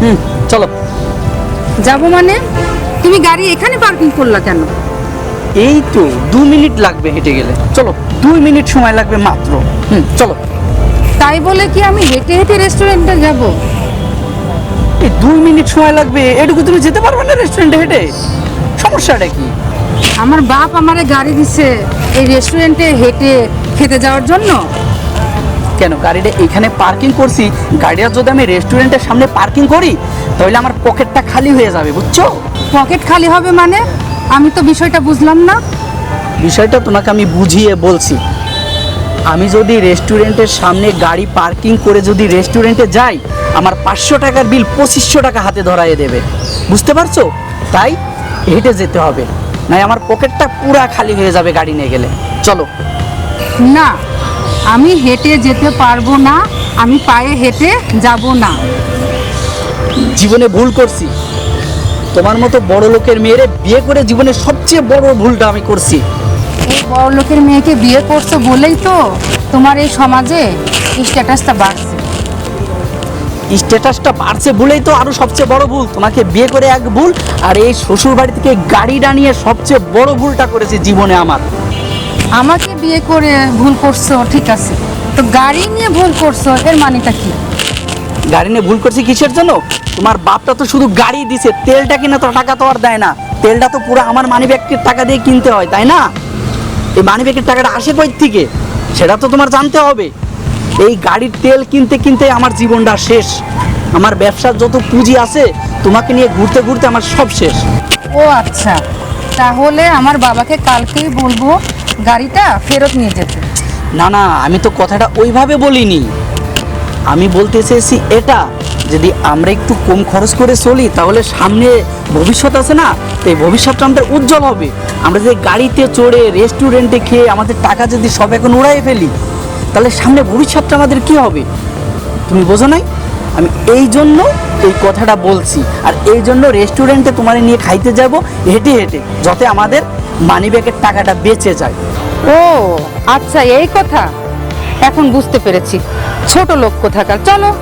হুম চলো। যাব মানে? তুমি গাড়ি এখানে পার্কিং করলা কেন? এই তো দু মিনিট লাগবে হেঁটে গেলে। চলো দুই মিনিট সময় লাগবে মাত্র। হুম চলো। তাই বলে কি আমি হেঁটে হেঁটে রেস্টুরেন্টে যাব? এই দুই মিনিট সময় লাগবে এটুকু তুমি যেতে পারবে না রেস্টুরেন্টে হেঁটে? সমস্যাটা কি? আমার বাপ আমারে গাড়ি দিছে এই রেস্টুরেন্টে হেঁটে খেতে যাওয়ার জন্য। কেন? গাড়িটা এখানে পার্কিং করছি। গাড়িটা যদি আমি রেস্টুরেন্টের সামনে পার্কিং করি তাহলে আমার পকেটটা খালি হয়ে যাবে বুঝছ? পকেট খালি হবে মানে? আমি তো বিষয়টা বুঝলাম না। বিষয়টা তোমাকে আমি বুঝিয়ে বলছি। আমি যদি রেস্টুরেন্টের সামনে গাড়ি পার্কিং করে যদি রেস্টুরেন্টে যাই আমার পাঁচশো টাকার বিল পঁচিশশো টাকা হাতে ধরাইয়ে দেবে। বুঝতে পারছ? তাই হেঁটে যেতে হবে। নাই আমার পকেটটা পুরা খালি হয়ে যাবে গাড়ি নিয়ে গেলে। চলো। না আমি হেঁটে যেতে পারব না আমি পায়ে হেঁটে যাব না। জীবনে ভুল করছি। তোমার মতো বড় লোকের মেয়েরে বিয়ে করে জীবনের সবচেয়ে বড় ভুলটা আমি করছি। এই বড় লোকের মেয়েকে বিয়ে করছ বলেই তো তোমার এই সমাজে স্ট্যাটাসটা বাড়ছে। স্ট্যাটাসটা বাড়ছে বলেই তো আরও সবচেয়ে বড় ভুল। তোমাকে বিয়ে করে এক ভুল আর এই শ্বশুর বাড়ি থেকে গাড়ি নিয়ে সবচেয়ে বড় ভুলটা করেছে জীবনে আমার। আমাকে বিয়ে করে ভুল করছ ঠিক আছে। তো গাড়ি নিয়ে ভুল করছ এর মানেটা কি? গাড়ি নিয়ে ভুল করছি কিসের জন্য? তোমার বাপটা তো শুধু গাড়ি দিছে তেলটা কিনা তো টাকা তো আর দেয় না। তেলটা তো পুরো আমার মানি ব্যাগের টাকা দিয়ে কিনতে হয় তাই না? এই মানি ব্যাগের টাকাটা আসে কই থেকে? সেটা তো তোমার জানতে হবে। এই গাড়ির তেল কিনতে কিনতে আমার জীবনটা শেষ। আমার ব্যবসার যত পুঁজি আছে তোমাকে নিয়ে ঘুরতে ঘুরতে আমার সব শেষ। ও আচ্ছা। তাহলে আমার বাবাকে কালকেই বলব গাড়িটা ফেরত নিয়ে যেতে। না না, আমি তো কথাটা ওইভাবে বলিনি। আমি বলতে চেয়েছি এটা, যদি আমরা একটু কম খরচ করে চলি, তাহলে সামনে ভবিষ্যৎ আছে না? তো এই ভবিষ্যৎটা আমাদের উজ্জ্বল হবে। আমরা যদি গাড়িতে চড়ে রেস্টুরেন্টে খেয়ে আমাদের টাকা যদি সব এখন উড়াই ফেলি, তাহলে সামনে ভবিষ্যৎটা আমাদের কি হবে? তুমি বোঝো নাই? আমি এই জন্য এই কথাটা বলছি। আর এই জন্য রেস্টুরেন্টে তোমার নিয়ে খাইতে যাব, হেঁটে হেঁটে, যাতে আমাদের মানি ব্যাগের টাকাটা বেঁচে যায়। ও আচ্ছা এই কথা। এখন বুঝতে পেরেছি। ছোট লোক কোথাকার? চলো।